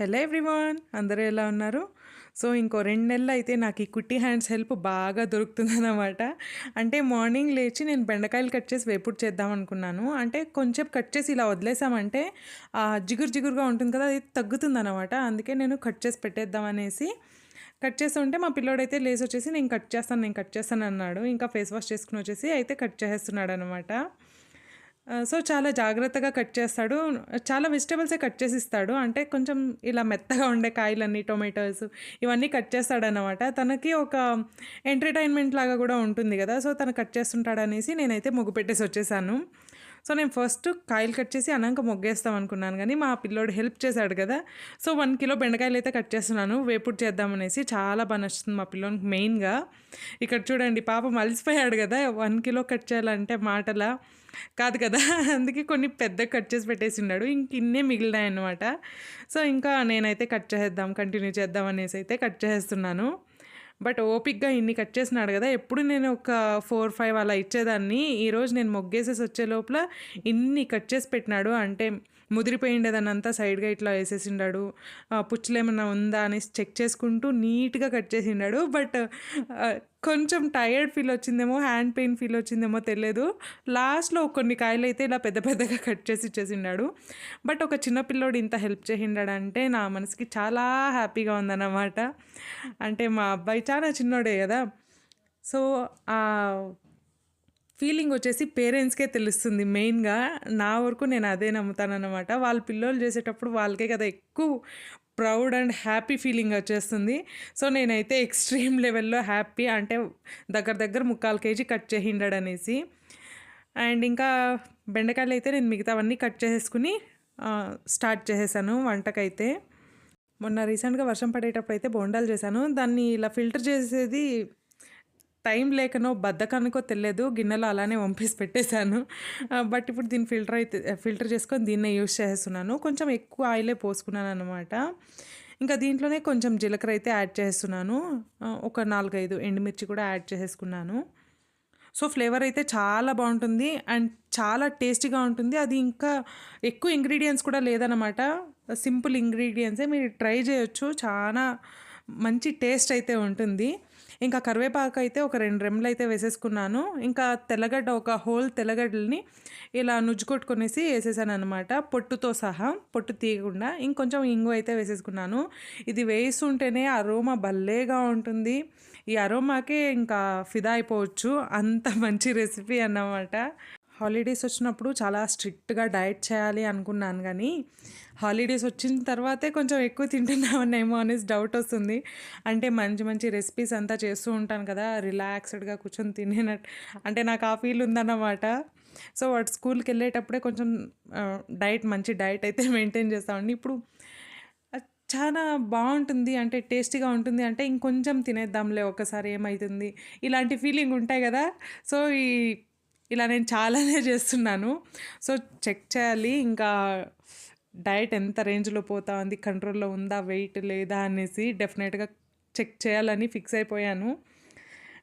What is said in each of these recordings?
Hello everyone అందరూ ఎలా ఉన్నారు? సో ఇంకో రెండు నెలలు అయితే నాకు ఈ కుట్టి హ్యాండ్స్ హెల్ప్ బాగా దొరుకుతుందన్నమాట. అంటే మార్నింగ్ లేచి నేను బెండకాయలు కట్ చేసి వేపుడు చేద్దాం అనుకున్నాను. అంటే కొంచెం కట్ చేసి ఇలా వదిలేసామంటే జిగురు జిగురుగా ఉంటుంది కదా అది తగ్గుతుందన్నమాట. అందుకే నేను కట్ చేసి పెట్టేద్దాం అనేసి కట్ చేస్తుంటే మా పిల్లోడైతే లేచి వచ్చేసి నేను కట్ చేస్తాను నేను కట్ చేస్తాను అన్నాడు. ఇంకా ఫేస్ వాష్ చేసుకుని వచ్చేసి అయితే కట్ చేసేస్తున్నాడు అనమాట సో చాలా జాగ్రత్తగా కట్ చేస్తాడు. చాలా వెజిటేబుల్సే కట్ చేసి ఇస్తాడు. అంటే కొంచెం ఇలా మెత్తగా ఉండే కాయలన్నీ టొమాటోస్ ఇవన్నీ కట్ చేస్తాడనమాట తనకి ఒక ఎంటర్టైన్మెంట్ లాగా కూడా ఉంటుంది కదా. సో తను కట్ చేస్తుంటాడనేసి నేనైతే ముగ్గు పెట్టేసి వచ్చేసాను. సో నేను ఫస్ట్ కాయలు కట్ చేసి అనంక మొగ్గేస్తాం అనుకున్నాను కానీ మా పిల్లోడు హెల్ప్ చేశాడు కదా. సో వన్ కిలో బెండకాయలు అయితే కట్ చేస్తున్నాను. వేపుడు చేద్దామనేసి చాలా బాగా నచ్చుతుంది మా పిల్లోనికి మెయిన్గా. ఇక్కడ చూడండి పాపం అలసిపోయాడు కదా. వన్ కిలో కట్ చేయాలంటే మాటలా కాదు కదా. అందుకే కొన్ని పెద్ద కట్ చేసి పెట్టేసిన్నాడు ఇంక ఇన్నే మిగిలినాయి అనమాట సో ఇంకా నేనైతే కట్ చేద్దాం కంటిన్యూ చేద్దాం అనేసి అయితే కట్ చేస్తున్నాను బట్ ఓపిక్గా ఇన్ని కట్ చేసినాడు కదా ఎప్పుడు నేను ఒక ఫోర్ ఫైవ్ అలా ఇచ్చేదాన్ని. ఈరోజు నేను మొగ్గేసేసి వచ్చే లోపల ఇన్ని కట్ చేసి పెట్టినాడు. అంటే ముదిరిపోయిండేదానంతా సైడ్గా ఇట్లా వేసేసిండాడు. ఆ, పుచ్చులు ఉందా అనేసి చెక్ చేసుకుంటూ నీట్గా కట్ చేసిండాడు. బట్ కొంచెం టైర్డ్ ఫీల్ వచ్చిందేమో హ్యాండ్ పెయిన్ ఫీల్ వచ్చిందేమో తెలియదు. లాస్ట్లో కొన్ని కాయలు అయితే ఇలా పెద్ద పెద్దగా కట్ చేసి ఇచ్చేసిండాడు. బట్ ఒక చిన్న పిల్లోడు ఇంత హెల్ప్ చేసిండాడంటే నా మనసుకి చాలా హ్యాపీగా ఉందన్నమాట. అంటే మా అబ్బాయి చాలా చిన్నోడే కదా. సో ఫీలింగ్ వచ్చేసి పేరెంట్స్కే తెలుస్తుంది మెయిన్గా. నా వరకు నేను అదే నమ్ముతానన్నమాట. వాళ్ళ పిల్లలు చేసేటప్పుడు వాళ్ళకే కదా ఎక్కువ ప్రౌడ్ అండ్ హ్యాపీ ఫీలింగ్ వచ్చేస్తుంది. సో నేనైతే ఎక్స్ట్రీమ్ లెవెల్లో హ్యాపీ అంటే దగ్గర దగ్గర ముక్కాలు కేజీ కట్ చేసిండాడు అనేసి అండ్ ఇంకా బెండకాయలు అయితే నేను మిగతావన్నీ కట్ చేసేసుకుని స్టార్ట్ చేసేసాను వంటకైతే. మొన్న రీసెంట్గా వర్షం పడేటప్పుడు అయితే బోండాలు చేశాను. దాన్ని ఇలా ఫిల్టర్ చేసేది టైం లేకనో బద్దకానికో తెలియదు గిన్నెలో అలానే వంపేసి పెట్టేశాను. బట్ ఇప్పుడు దీన్ని ఫిల్టర్ అయితే ఫిల్టర్ చేసుకొని దీన్నే యూస్ చేస్తున్నాను. కొంచెం ఎక్కువ ఆయిలే పోసుకున్నాను అనమాట ఇంకా దీంట్లోనే కొంచెం జీలకర్ర అయితే యాడ్ చేస్తున్నాను. ఒక నాలుగైదు ఎండుమిర్చి కూడా యాడ్ చేసేసుకున్నాను. సో ఫ్లేవర్ అయితే చాలా బాగుంటుంది అండ్ చాలా టేస్టీగా ఉంటుంది. అది ఇంకా ఎక్కువ ఇంగ్రీడియంట్స్ కూడా లేదనమాట సింపుల్ ఇంగ్రీడియంట్సే మీరు ట్రై చేయొచ్చు. చాలా మంచి టేస్ట్ అయితే ఉంటుంది. ఇంకా కరివేపాకు అయితే ఒక రెండు రెమ్మలు అయితే వేసేసుకున్నాను. ఇంకా తెల్లగడ్డ ఒక హోల్ తెల్లగడ్డల్ని ఇలా నుజ్జుకొట్టుకునేసి వేసేసాను అనమాట పొట్టుతో సహా పొట్టు తీయకుండా ఇంకొంచెం ఇంగు అయితే వేసేసుకున్నాను. ఇది వేస్తుంటేనే అరోమా భలేగా ఉంటుంది. ఈ అరోమాకే ఇంకా ఫిదా అయిపోవచ్చు. అంత మంచి రెసిపీ అన్నమాట. హాలిడేస్ వచ్చినప్పుడు చాలా స్ట్రిక్ట్గా డైట్ చేయాలి అనుకున్నాను కానీ హాలిడేస్ వచ్చిన తర్వాతే కొంచెం ఎక్కువ తింటున్నామనేమో అనేసి డౌట్ వస్తుంది. అంటే మంచి మంచి రెసిపీస్ అంతా చేస్తూ ఉంటాను కదా రిలాక్స్డ్గా కూర్చొని తినేనట్టు అంటే నాకు ఆ ఫీల్ ఉందన్నమాట. సో వాడు స్కూల్కి వెళ్ళేటప్పుడే కొంచెం డైట్ మంచి డైట్ అయితే మెయింటైన్ చేస్తామండి. ఇప్పుడు చాలా బాగుంటుంది అంటే టేస్టీగా ఉంటుంది అంటే ఇంకొంచెం తినేద్దాంలే ఒకసారి ఏమవుతుంది ఇలాంటి ఫీలింగ్ ఉంటాయి కదా. సో ఈ ఇలా నేను చాలానే చేస్తున్నాను. సో చెక్ చేయాలి. ఇంకా డైట్ ఎంత రేంజ్లో పోతా ఉంది కంట్రోల్లో ఉందా వెయిట్ లేదా అనేసి డెఫినెట్గా చెక్ చేయాలని ఫిక్స్ అయిపోయాను.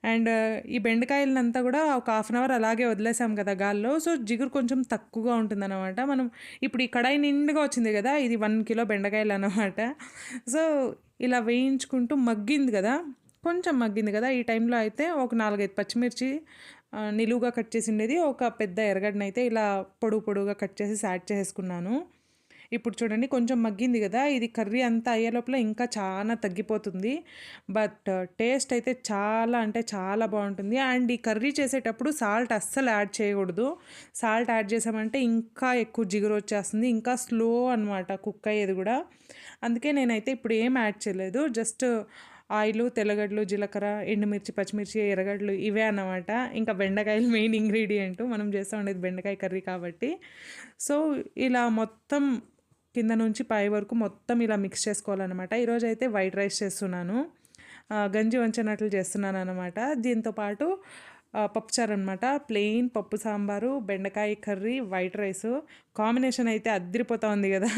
అండ్ ఈ బెండకాయలనంతా కూడా ఒక హాఫ్ అన్ అవర్ అలాగే వదిలేసాం కదా గాల్లో. సో జిగురు కొంచెం తక్కువగా ఉంటుందన్నమాట. మనం ఇప్పుడు ఈ కడాయి నిండుగా వచ్చింది కదా ఇది వన్ కిలో బెండకాయలు అన్నమాట సో ఇలా వేయించుకుంటూ మగ్గింది కదా కొంచెం మగ్గింది కదా ఈ టైంలో అయితే ఒక నాలుగైదు పచ్చిమిర్చి నిలువుగా కట్ చేసి ఉండేది ఒక పెద్ద ఎర్రగడ్డనైతే ఇలా పొడుగు పొడుగుగా కట్ చేసి యాడ్ చేసుకున్నాను ఇప్పుడు చూడండి కొంచెం మగ్గింది కదా ఇది కర్రీ అంతా అయ్యే లోపల ఇంకా చాలా తగ్గిపోతుంది. బట్ టేస్ట్ అయితే చాలా అంటే చాలా బాగుంటుంది. అండ్ ఈ కర్రీ చేసేటప్పుడు సాల్ట్ అస్సలు యాడ్ చేయకూడదు. సాల్ట్ యాడ్ చేసామంటే ఇంకా ఎక్కువ జిగురు వచ్చేస్తుంది ఇంకా స్లో అనమాట కుక్ అయ్యేది కూడా. అందుకే నేనైతే ఇప్పుడు ఏం యాడ్ చేయలేదు. జస్ట్ ఆయిల్ తెల్లగడ్డలు జీలకర్ర ఎండుమిర్చి పచ్చిమిర్చి ఎర్రగడ్డలు ఇవే అన్నమాట. ఇంకా బెండకాయలు మెయిన్ ఇంగ్రీడియంట్ మనం చేస్తూ ఉండేది బెండకాయ కర్రీ కాబట్టి. సో ఇలా మొత్తం కింద నుంచి పై వరకు మొత్తం ఇలా మిక్స్ చేసుకోవాలన్నమాట. ఈరోజు అయితే వైట్ రైస్ చేస్తున్నాను గంజి వంచినట్లు చేస్తున్నాను అనమాట దీంతోపాటు పప్పుచారు అనమాట ప్లెయిన్ పప్పు సాంబారు బెండకాయ కర్రీ వైట్ రైస్ కాంబినేషన్ అయితే అద్దరిపోతూ ఉంది కదా.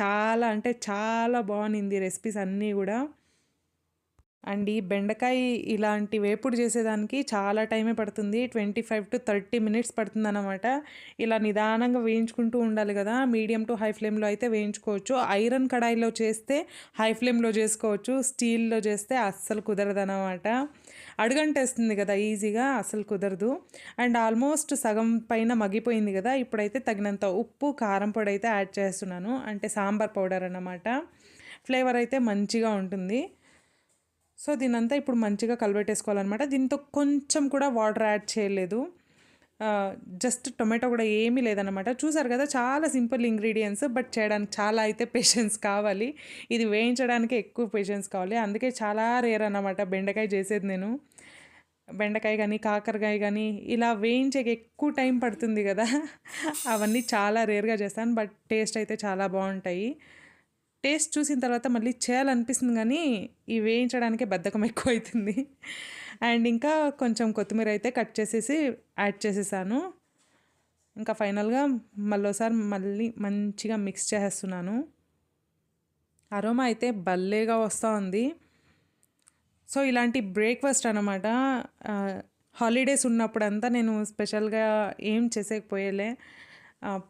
చాలా అంటే చాలా బాగుంది రెసిపీస్ అన్నీ కూడా. అండ్ ఈ బెండకాయ ఇలాంటి వేపుడు చేసేదానికి చాలా టైమే పడుతుంది. Twenty five to thirty minutes పడుతుంది అనమాట ఇలా నిదానంగా వేయించుకుంటూ ఉండాలి కదా. మీడియం టు హై ఫ్లేమ్లో అయితే వేయించుకోవచ్చు. ఐరన్ కడాయిలో చేస్తే హై ఫ్లేమ్లో చేసుకోవచ్చు. స్టీల్లో చేస్తే అస్సలు కుదరదు అనమాట అడుగంటేస్తుంది కదా ఈజీగా అసలు కుదరదు. అండ్ ఆల్మోస్ట్ సగం పైన మగ్గిపోయింది కదా. ఇప్పుడైతే తగినంత ఉప్పు కారం పొడి అయితే యాడ్ చేస్తున్నాను. అంటే సాంబార్ పౌడర్ అన్నమాట. ఫ్లేవర్ అయితే మంచిగా ఉంటుంది. సో దీనంతా ఇప్పుడు మంచిగా కలబెట్టేసుకోవాలన్నమాట. దీంతో కొంచెం కూడా వాటర్ యాడ్ చేయలేదు. జస్ట్ టొమాటో కూడా ఏమీ లేదనమాట చూసారు కదా చాలా సింపుల్ ఇంగ్రీడియంట్స్ బట్ చేయడానికి చాలా అయితే పేషెన్స్ కావాలి. ఇది వేయించడానికి ఎక్కువ పేషెన్స్ కావాలి. అందుకే చాలా రేర్ అన్నమాట బెండకాయ చేసేది నేను. బెండకాయ కానీ కాకరకాయ కానీ ఇలా వేయించే ఎక్కువ టైం పడుతుంది కదా. అవన్నీ చాలా రేర్గా చేస్తాను బట్ టేస్ట్ అయితే చాలా బాగుంటాయి. టేస్ట్ చూసిన తర్వాత మళ్ళీ చేయాలనిపిస్తుంది కానీ ఈ వేయించడానికే బద్ధకం ఎక్కువ అవుతుంది అండ్ ఇంకా కొంచెం కొత్తిమీర అయితే కట్ చేసేసి యాడ్ చేసేసాను. ఇంకా ఫైనల్గా మళ్ళీసారి మళ్ళీ మంచిగా మిక్స్ చేసేస్తున్నాను. అరోమా అయితే భలేగా వస్తూ ఉంది సో ఇలాంటి బ్రేక్ఫాస్ట్ అనమాట హాలిడేస్ ఉన్నప్పుడంతా నేను స్పెషల్గా ఏం చేసేకపోయేలే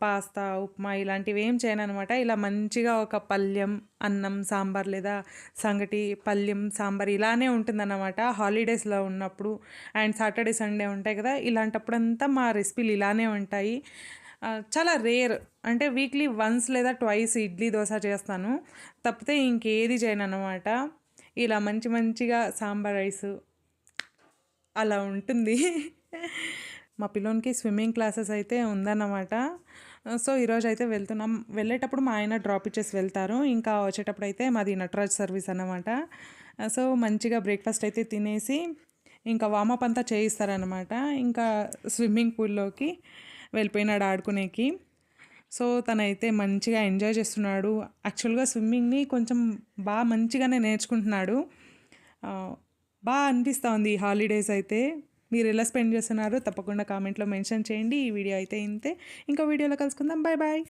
పాస్తా ఉప్మా ఇలాంటివి ఏం చేయను అనమాట ఇలా మంచిగా ఒక పల్యం అన్నం సాంబార్ లేదా సంగటి పల్యం సాంబార్ ఇలానే ఉంటుందన్నమాట హాలిడేస్లో ఉన్నప్పుడు. అండ్ సాటర్డే సండే ఉంటాయి కదా ఇలాంటప్పుడంతా మా రెసిపీలు ఇలానే ఉంటాయి. చాలా రేర్. అంటే వీక్లీ వన్స్ లేదా ట్వైస్ ఇడ్లీ దోశ చేస్తాను. తప్పితే ఇంకేది చేయను అనమాట ఇలా మంచి మంచిగా సాంబార్ రైస్ అలా ఉంటుంది. మా పిల్లోనికి స్విమ్మింగ్ క్లాసెస్ అయితే ఉందన్నమాట. సో ఈరోజు అయితే వెళ్తున్నాం. వెళ్ళేటప్పుడు మా ఆయన డ్రాప్ ఇచ్చేసి వెళ్తారు. ఇంకా వచ్చేటప్పుడు అయితే మాది నటరాజ్ సర్వీస్ అన్నమాట. సో మంచిగా బ్రేక్ఫాస్ట్ అయితే తినేసి ఇంకా వామప్ అంతా చేయిస్తారనమాట ఇంకా స్విమ్మింగ్ పూల్లోకి వెళ్ళిపోయినాడు ఆడుకునేకి. సో తనైతే మంచిగా ఎంజాయ్ చేస్తున్నాడు. యాక్చువల్గా స్విమ్మింగ్ని కొంచెం బాగా మంచిగానే నేర్చుకుంటున్నాడు. బాగా అనిపిస్తూ ఉంది హాలిడేస్ అయితే. మీరు ఎలా స్పెండ్ చేస్తున్నారో తప్పకుండా కామెంట్లో మెన్షన్ చేయండి. ఈ వీడియో అయితే ఇంతే. ఇంకో వీడియోలో కలుసుకుందాం. Bye bye.